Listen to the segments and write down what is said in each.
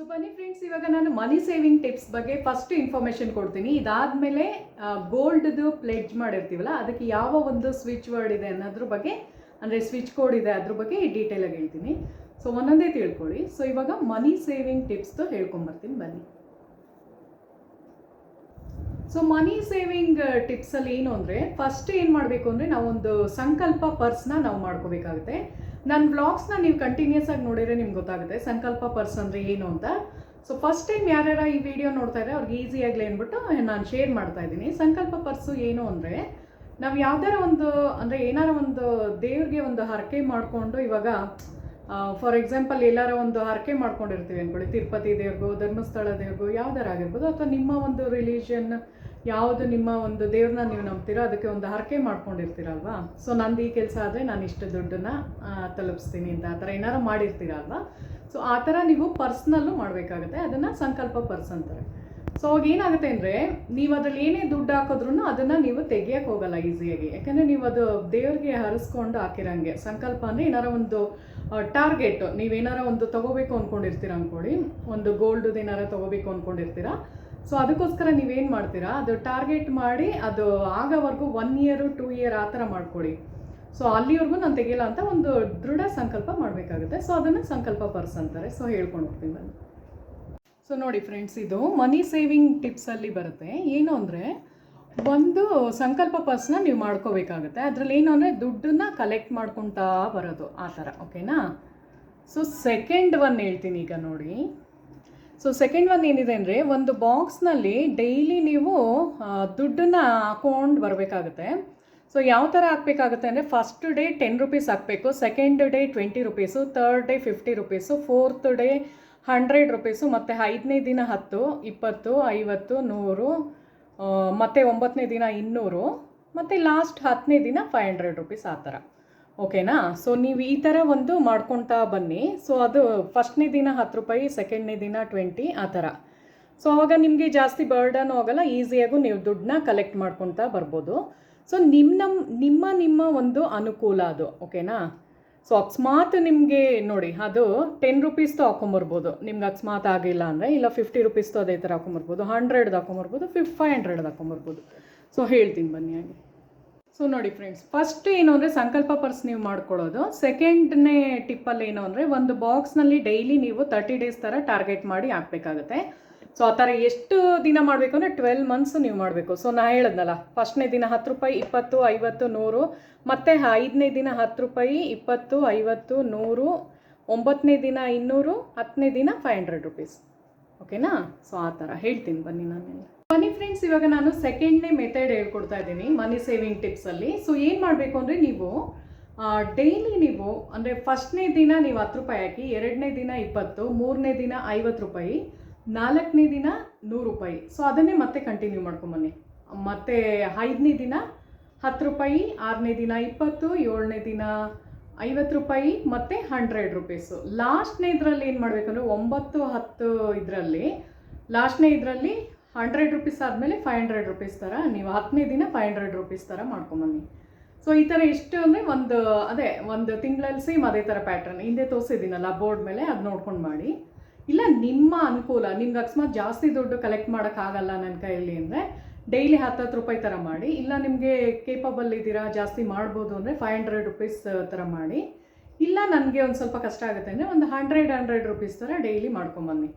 So ಬನ್ನಿ friends ಇವಾಗ ನಾನು ಮನಿ ಸೇವಿಂಗ್ ಟಿಪ್ಸ್ ಬಗ್ಗೆ ಫಸ್ಟ್ ಇನ್ಫಾರ್ಮೇಶನ್ ಕೊಡ್ತೀನಿ. ಇದಾದಮೇಲೆ ಗೋಲ್ಡ್ದು ಪ್ಲೆಡ್ಜ್ ಮಾಡಿರ್ತೀವಲ್ಲ, ಅದಕ್ಕೆ ಯಾವ ಒಂದು ಸ್ವಿಚ್ ವರ್ಡ್ ಇದೆ ಅನ್ನೋದ್ರ ಬಗ್ಗೆ, ಅಂದರೆ ಸ್ವಿಚ್ ಕೋಡ್ ಇದೆ ಅದ್ರ ಬಗ್ಗೆ ಡೀಟೇಲಾಗಿ ಹೇಳ್ತೀನಿ. ಸೊ ಒಂದೊಂದೇ ತಿಳ್ಕೊಳ್ಳಿ. ಸೊ ಇವಾಗ ಮನಿ ಸೇವಿಂಗ್ ಟಿಪ್ಸ್ದು ಹೇಳ್ಕೊಂಬರ್ತೀನಿ. ಬನ್ನಿ. ಸೊ ಮನಿ ಸೇವಿಂಗ್ ಟಿಪ್ಸಲ್ಲಿ ಏನು ಅಂದರೆ ಫಸ್ಟ್ ಏನು ಮಾಡಬೇಕು ಅಂದರೆ, ನಾವೊಂದು ಸಂಕಲ್ಪ ಪರ್ಸ್ನ ನಾವು ಮಾಡ್ಕೋಬೇಕಾಗುತ್ತೆ. ನನ್ನ ವ್ಲಾಗ್ಸ್ನ ನೀವು ಕಂಟಿನ್ಯೂಸ್ ಆಗಿ ನೋಡಿದ್ರೆ ನಿಮ್ಗೆ ಗೊತ್ತಾಗುತ್ತೆ, ಸಂಕಲ್ಪ ಪರ್ಸ್ ಅಂದರೆ ಏನು ಅಂತ. ಸೊ ಫಸ್ಟ್ ಟೈಮ್ ಯಾರ್ಯಾರ ಈ ವಿಡಿಯೋ ನೋಡ್ತಾ ಇದ್ದಾರೆ ಅವ್ರಿಗೆ ಈಸಿ ಆಗಲಿ ಅಂದ್ಬಿಟ್ಟು ನಾನು ಶೇರ್ ಮಾಡ್ತಾ ಇದ್ದೀನಿ. ಸಂಕಲ್ಪ ಪರ್ಸು ಏನು ಅಂದರೆ, ನಾವು ಯಾವ್ದಾರ ಒಂದು, ಅಂದರೆ ಏನಾರ ಒಂದು ದೇವ್ರಿಗೆ ಒಂದು ಹರಕೆ ಮಾಡಿಕೊಂಡು ಇವಾಗ ಫಾರ್ ಎಕ್ಸಾಂಪಲ್ ಎಲ್ಲಾರ ಒಂದು ಹರಕೆ ಮಾಡ್ಕೊಂಡಿರ್ತೀವಿ ಅನ್ಕೊಳ್ಳಿ. ತಿರುಪತಿ ದೇವ್ರಿಗೂ, ಧರ್ಮಸ್ಥಳ ದೇವ್ರಿಗೂ, ಯಾವ್ದಾರ ಆಗಿರ್ಬೋದು, ಅಥವಾ ನಿಮ್ಮ ಒಂದು ರಿಲಿಷನ್ ಯಾವುದು ನಿಮ್ಮ ಒಂದು ದೇವ್ರನ್ನ ನೀವು ನಂಬ್ತೀರೋ ಅದಕ್ಕೆ ಒಂದು ಹರಕೆ ಮಾಡ್ಕೊಂಡಿರ್ತೀರಲ್ವಾ? ಸೊ ನಂದು ಈ ಕೆಲಸ ಆದರೆ ನಾನು ಇಷ್ಟು ದುಡ್ಡನ್ನ ತಲುಪಿಸ್ತೀನಿ ಅಂತ ಆ ಥರ ಏನಾರು ಮಾಡಿರ್ತೀರಲ್ವಾ? ಸೊ ಆ ಥರ ನೀವು ಪರ್ಸ್ನಲ್ಲೂ ಮಾಡಬೇಕಾಗುತ್ತೆ, ಅದನ್ನು ಸಂಕಲ್ಪ ಪರ್ಸ್ ಅಂತಾರೆ. ಸೊ ಅವಾಗ ಏನಾಗುತ್ತೆ ಅಂದರೆ, ನೀವು ಅದರಲ್ಲಿ ಏನೇ ದುಡ್ಡು ಹಾಕಿದ್ರೂ ಅದನ್ನು ನೀವು ತೆಗಿಯಕ್ಕೆ ಹೋಗಲ್ಲ ಈಸಿಯಾಗಿ. ಯಾಕಂದರೆ ನೀವು ಅದು ದೇವ್ರಿಗೆ ಹರಿಸ್ಕೊಂಡು ಹಾಕಿರಂಗೆ. ಸಂಕಲ್ಪ ಅಂದರೆ ಏನಾರ ಒಂದು ಟಾರ್ಗೆಟ್ ನೀವೇನಾರ ಒಂದು ತಗೋಬೇಕು ಅಂದ್ಕೊಂಡಿರ್ತೀರ ಅಂದ್ಕೊಳ್ಳಿ ಒಂದು ಗೋಲ್ಡ್ ಏನಾರ ತಗೋಬೇಕು ಅಂದ್ಕೊಂಡಿರ್ತೀರಾ ಸೊ ಅದಕ್ಕೋಸ್ಕರ ನೀವೇನು ಮಾಡ್ತೀರಾ? ಅದು ಟಾರ್ಗೆಟ್ ಮಾಡಿ, ಅದು ಆಗೋವರೆಗೂ ಒನ್ ಇಯರು ಟೂ ಇಯರ್ ಆ ಥರ ಮಾಡ್ಕೊಳ್ಳಿ. ಸೊ ಅಲ್ಲಿವರೆಗೂ ನಾನು ತೆಗಿಲ್ಲ ಅಂತ ಒಂದು ದೃಢ ಸಂಕಲ್ಪ ಮಾಡಬೇಕಾಗುತ್ತೆ. ಸೊ ಅದನ್ನು ಸಂಕಲ್ಪ ಪರ್ಸ್ ಅಂತಾರೆ ಸೊ ಹೇಳ್ಕೊಂಡು ಹೋಗ್ತೀನಿ ನಾನು ಸೊ ನೋಡಿ ಫ್ರೆಂಡ್ಸ್ ಇದು ಮನಿ ಸೇವಿಂಗ್ ಟಿಪ್ಸಲ್ಲಿ ಬರುತ್ತೆ. ಏನು ಅಂದರೆ, ಒಂದು ಸಂಕಲ್ಪ ಪರ್ಸ್ನ ನೀವು ಮಾಡ್ಕೋಬೇಕಾಗುತ್ತೆ. ಅದರಲ್ಲಿ ಏನು ಅಂದರೆ ದುಡ್ಡನ್ನ ಕಲೆಕ್ಟ್ ಮಾಡ್ಕೊತಾ ಬರೋದು ಆ ಥರ ಓಕೆನಾ ಸೊ ಸೆಕೆಂಡ್ ಒನ್ ಹೇಳ್ತೀನಿ ಈಗ ನೋಡಿ. ಸೊ ಸೆಕೆಂಡ್ ಒನ್ ಏನಿದೆ ಅಂದರೆ, ಒಂದು ಬಾಕ್ಸ್ನಲ್ಲಿ ಡೈಲಿ ನೀವು ದುಡ್ಡನ್ನ ಹಾಕೊಂಡು ಬರಬೇಕಾಗುತ್ತೆ. ಸೊ ಯಾವ ಥರ ಹಾಕಬೇಕಾಗುತ್ತೆ ಅಂದರೆ ಫಸ್ಟ್ ಡೇ ಟೆನ್ ರುಪೀಸ್ ಹಾಕಬೇಕು second day twenty rupees third day fifty rupees fourth day hundred rupees ಮತ್ತು ಐದನೇ ದಿನ ಹತ್ತು, ಇಪ್ಪತ್ತು, ಐವತ್ತು, ನೂರು ಮತ್ತು ಒಂಬತ್ತನೇ ದಿನ ಇನ್ನೂರು, ಮತ್ತು ಲಾಸ್ಟ್ ಹತ್ತನೇ ದಿನ ಫೈವ್ ಹಂಡ್ರೆಡ್ ರುಪೀಸ್ ಆ ಥರ ಓಕೆನಾ? ಸೊ ನೀವು ಈ ಥರ ಒಂದು ಮಾಡ್ಕೊತಾ ಬನ್ನಿ. ಸೊ ಅದು ಫಸ್ಟ್ನೇ ದಿನ ಹತ್ತು ರೂಪಾಯಿ, ಸೆಕೆಂಡ್ನೇ ದಿನ ಟ್ವೆಂಟಿ, ಆ ಥರ ಸೊ ಅವಾಗ ನಿಮಗೆ ಜಾಸ್ತಿ ಬರ್ಡನ್ ಹೋಗಲ್ಲ ಈಸಿಯಾಗೂ ನೀವು ದುಡ್ಡನ್ನ ಕಲೆಕ್ಟ್ ಮಾಡ್ಕೊತಾ ಬರ್ಬೋದು. ಸೊ ನಿಮ್ಮ ನಮ್ಮ ನಿಮ್ಮ ನಿಮ್ಮ ಒಂದು ಅನುಕೂಲ ಅದು, ಓಕೆನಾ? ಸೊ ಅಕಸ್ಮಾತ್ ನಿಮಗೆ ನೋಡಿ, ಅದು ಟೆನ್ ರುಪೀಸ್ದು ಹಾಕೊಂಬರ್ಬೋದು ನಿಮ್ಗೆ ಅಕಸ್ಮಾತ್ ಆಗಿಲ್ಲ ಅಂದರೆ, ಇಲ್ಲ ಫಿಫ್ಟಿ ರುಪೀಸ್ದು ಅದೇ ಥರ ಹಾಕೊಂಬರ್ಬೋದು ಹಂಡ್ರೆಡ್ದು ಹಾಕೊಂಬರ್ಬೋದು ಫಿಫ್ ಫೈವ್ ಹಂಡ್ರೆಡ್ದು ಹಾಕೊಂಬರ್ಬೋದು. ಸೊ ಹೇಳ್ತೀನಿ ಬನ್ನಿ ಹಾಗೆ. ಸೊ ನೋಡಿ ಫ್ರೆಂಡ್ಸ್ ಫಸ್ಟ್ ಏನು ಅಂದರೆ ಸಂಕಲ್ಪ ಪರ್ಸ್ ನೀವು ಮಾಡ್ಕೊಳ್ಳೋದು. ಸೆಕೆಂಡ್ನೇ ಟಿಪ್ಪಲ್ಲಿ ಏನು ಅಂದರೆ ಒಂದು ಬಾಕ್ಸ್ನಲ್ಲಿ ಡೈಲಿ ನೀವು ತರ್ಟಿ ಡೇಸ್ ಥರ ಟಾರ್ಗೆಟ್ ಮಾಡಿ ಹಾಕಬೇಕಾಗುತ್ತೆ. ಸೊ ಆ ಥರ ಎಷ್ಟು ದಿನ ಮಾಡಬೇಕು ಅಂದರೆ ಟ್ವೆಲ್ ಮಂತ್ಸ್ ನೀವು ಮಾಡಬೇಕು. ಸೊ ನಾ ಹೇಳಿದ್ನಲ್ಲ ಫಸ್ಟ್ನೇ ದಿನ ಹತ್ತು ರೂಪಾಯಿ ಇಪ್ಪತ್ತು, ಐವತ್ತು, ನೂರು, ಮತ್ತು ಐದನೇ ದಿನ ಹತ್ತು ರೂಪಾಯಿ ಇಪ್ಪತ್ತು, ಐವತ್ತು, ನೂರು, ಒಂಬತ್ತನೇ ದಿನ ಇನ್ನೂರು, ಹತ್ತನೇ ದಿನ ಫೈವ್ ಹಂಡ್ರೆಡ್ ರುಪೀಸ್ ಓಕೆನಾ ಸೊ ಆ ಥರ ಹೇಳ್ತೀನಿ ಬನ್ನಿ ನಾನೆಲ್ಲ. ಬನ್ನಿ ಫ್ರೆಂಡ್ಸ್ ಇವಾಗ ನಾನು ಸೆಕೆಂಡ್ನೇ ಮೆಥಡ್ ಹೇಳ್ಕೊಡ್ತಾ ಇದ್ದೀನಿ ಮನಿ ಸೇವಿಂಗ್ ಟಿಪ್ಸಲ್ಲಿ ಸೊ ಏನು ಮಾಡಬೇಕು ಅಂದರೆ ನೀವು ಡೈಲಿ ನೀವು, ಅಂದರೆ ಫಸ್ಟ್ನೇ ದಿನ ನೀವು ಹತ್ತು ರೂಪಾಯಿ ಹಾಕಿ, ಎರಡನೇ ದಿನ ಇಪ್ಪತ್ತು, ಮೂರನೇ ದಿನ ಐವತ್ತು ರೂಪಾಯಿ, ನಾಲ್ಕನೇ ದಿನ ನೂರು ರೂಪಾಯಿ. ಸೊ ಅದನ್ನೇ ಮತ್ತೆ ಕಂಟಿನ್ಯೂ ಮಾಡ್ಕೊಂಬನ್ನಿ. ಮತ್ತೆ ಐದನೇ ದಿನ ಹತ್ತು ರೂಪಾಯಿ, ಆರನೇ ದಿನ ಇಪ್ಪತ್ತು, ಏಳನೇ ದಿನ ಐವತ್ತು ರೂಪಾಯಿ, ಮತ್ತು ಹಂಡ್ರೆಡ್ ರುಪೀಸು ಲಾಸ್ಟ್ನೇ ಇದರಲ್ಲಿ ಏನು ಮಾಡಬೇಕಂದ್ರೆ, ಒಂಬತ್ತು, ಹತ್ತು ಇದರಲ್ಲಿ ಲಾಸ್ಟ್ನೇ ಇದರಲ್ಲಿ ಹಂಡ್ರೆಡ್ ರುಪೀಸ್ ಆದಮೇಲೆ ಫೈವ್ ಹಂಡ್ರೆಡ್ ರುಪೀಸ್ ಥರ ನೀವು ಹತ್ತನೇ ದಿನ ಫೈವ್ ಹಂಡ್ರೆಡ್ ರುಪೀಸ್ ಥರ ಮಾಡ್ಕೊಂಬನ್ನಿ ಸೊ ಈ ಥರ ಇಷ್ಟು ಅಂದರೆ ಒಂದು, ಅದೇ, ಒಂದು ತಿಂಗಳಲ್ಲಿ ಸೇಮ್ ಅದೇ ಥರ ಪ್ಯಾಟ್ರನ್ ಹಿಂದೆ ತೋರಿಸಿದ್ದೀನಲ್ಲ ಬೋರ್ಡ್ ಮೇಲೆ ಅದು ನೋಡ್ಕೊಂಡು ಮಾಡಿ. ಇಲ್ಲ, ನಿಮ್ಮ ಅನುಕೂಲ, ನಿಮ್ಗೆ ಅಕಸ್ಮಾತ್ ಜಾಸ್ತಿ ದುಡ್ಡು ಕಲೆಕ್ಟ್ ಮಾಡೋಕ್ಕಾಗಲ್ಲ ನನ್ನ ಕೈಯಲ್ಲಿ ಅಂದರೆ ಡೈಲಿ ಹತ್ತತ್ತು ರೂಪಾಯಿ ಥರ ಮಾಡಿ. ಇಲ್ಲ, ನಿಮಗೆ ಕೇಪಬಲ್ ಇದ್ದೀರಾ, ಜಾಸ್ತಿ ಮಾಡ್ಬೋದು ಅಂದರೆ ಫೈವ್ ಹಂಡ್ರೆಡ್ ರುಪೀಸ್ ಥರ ಮಾಡಿ. ಇಲ್ಲ, ನನಗೆ ಒಂದು ಸ್ವಲ್ಪ ಕಷ್ಟ ಆಗುತ್ತೆ ಅಂದರೆ ಒಂದು ಹಂಡ್ರೆಡ್ ಹಂಡ್ರೆಡ್ ರುಪೀಸ್ ಥರ ಡೈಲಿ ಮಾಡ್ಕೊಂಬನ್ನಿ